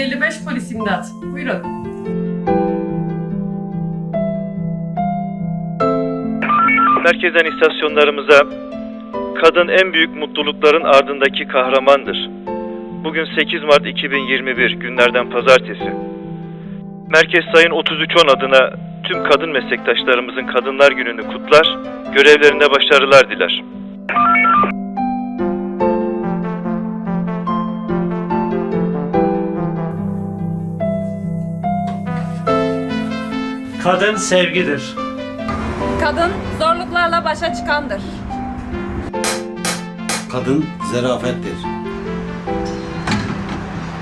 25 polis imdat. Buyurun. Merkezden istasyonlarımıza kadın en büyük mutlulukların ardındaki kahramandır. Bugün 8 Mart 2021 günlerden pazartesi. Merkez Sayın 3310 adına tüm kadın meslektaşlarımızın Kadınlar Günü'nü kutlar, görevlerinde başarılar diler. Kadın sevgidir. Kadın zorluklarla başa çıkandır. Kadın zerafettir.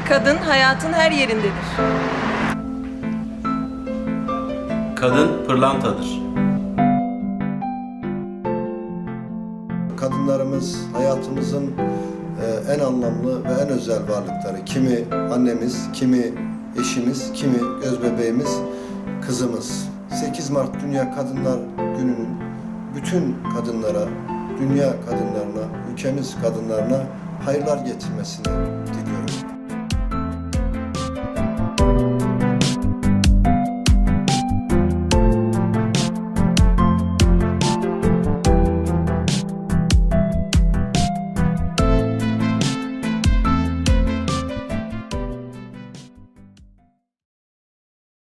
Kadın hayatın her yerindedir. Kadın pırlantadır. Kadınlarımız hayatımızın e, en anlamlı ve en özel varlıkları. Kimi annemiz, kimi eşimiz, kimi göz bebeğimiz, kızımız. 8 Mart Dünya Kadınlar Günü'nün bütün kadınlara, dünya kadınlarına, ülkemiz kadınlarına hayırlar getirmesini diliyorum.